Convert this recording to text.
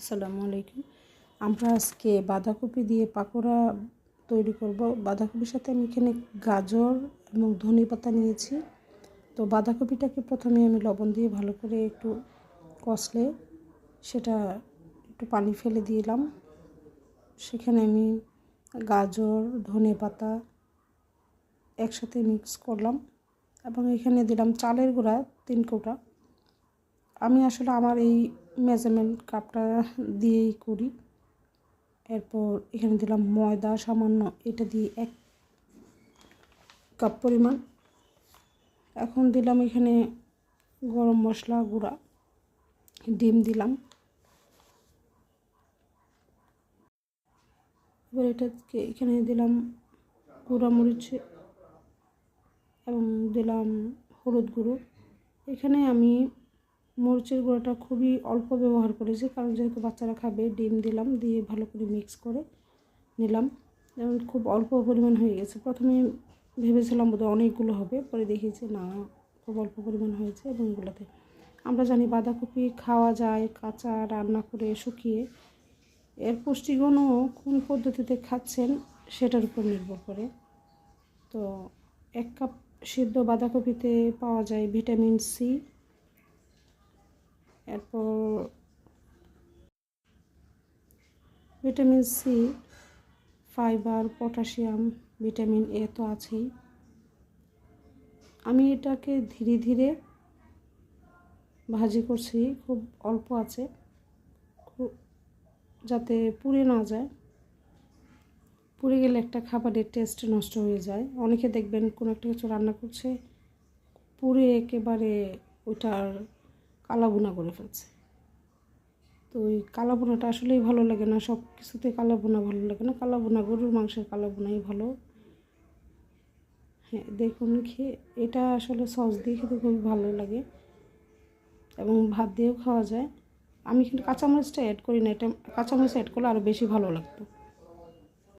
আসসালামু আলাইকুম। আমরা আজকে বাঁধাকপি দিয়ে পাকোড়া তৈরি করব। বাঁধাকপির সাথে আমি এখানে গাজর এবং ধনে পাতা নিয়েছি। তো বাঁধাকপিটাকে প্রথমে আমি লবণ দিয়ে ভালো করে একটু কষলে সেটা একটু পানি ফেলে দিলাম। সেখানে আমি গাজর, ধনে পাতা একসাথে মিক্স করলাম এবং এখানে দিলাম চালের গুঁড়া তিন কৌটা আমি আসলে আমার এই মেজারমেন্ট কাপটা দিয়েই করি। এরপর এখানে দিলাম ময়দা, সামান্য এটা দিয়ে এক কাপ পরিমাণ। এখন দিলাম এখানে গরম মশলা গুঁড়া, ডিম দিলাম। এবার এটাকে এখানে দিলাম গুঁড়া মরিচ এবং দিলাম হলুদ গুঁড়ো। এখানে আমি মরিচের গুঁড়োটা খুবই অল্প ব্যবহার করেছি, কারণ যেহেতু বাচ্চারা খাবে, ডিম দিলাম, দিয়ে ভালো করে মিক্স করে নিলাম। যেমন খুব অল্প পরিমাণ হয়ে গেছে। প্রথমে ভেবেছিলাম বোধহয় অনেকগুলো হবে, পরে দেখেছি না, খুব অল্প পরিমাণ হয়েছে এবং এগুলোতে। আমরা জানি বাঁধাকপি খাওয়া যায়, কাঁচা রান্না করে শুকিয়ে। এর পুষ্টিগুণও কোন পদ্ধতিতে খাচ্ছেন সেটার উপর নির্ভর করে। তো এক কাপ সিদ্ধ বাঁধাকপিতে পাওয়া যায় ভিটামিন সি এরপর vitamin C, fibre, potassium, vitamin A তো আছেই। আমি এটাকে ধীরে ধীরে ভাজি করছি, খুব অল্প আছে, খুব যাতে পুড়ে না যায়। পুড়ে গেলে একটা খাবারের টেস্ট নষ্ট হয়ে যায়। অনেকে দেখবেন কোনো একটা কিছু রান্না করছে, পুড়ে একেবারে ওটার কালাবোনা করে ফেলছে। তো ওই কালাবোনাটা আসলেই ভালো লাগে না, সব কিছুতে কালাবোনা ভালো লাগে না। কালাবোনা গরুর মাংসের কালাবোনাই ভালো। হ্যাঁ দেখুন খেয়ে, এটা আসলে সস দিয়ে খেতে খুবই ভালো লাগে এবং ভাত দিয়েও খাওয়া যায়। আমি কিন্তু কাঁচামরিচটা অ্যাড করি না, এটা কাঁচামরিচ অ্যাড করলে আরও বেশি ভালো লাগতো।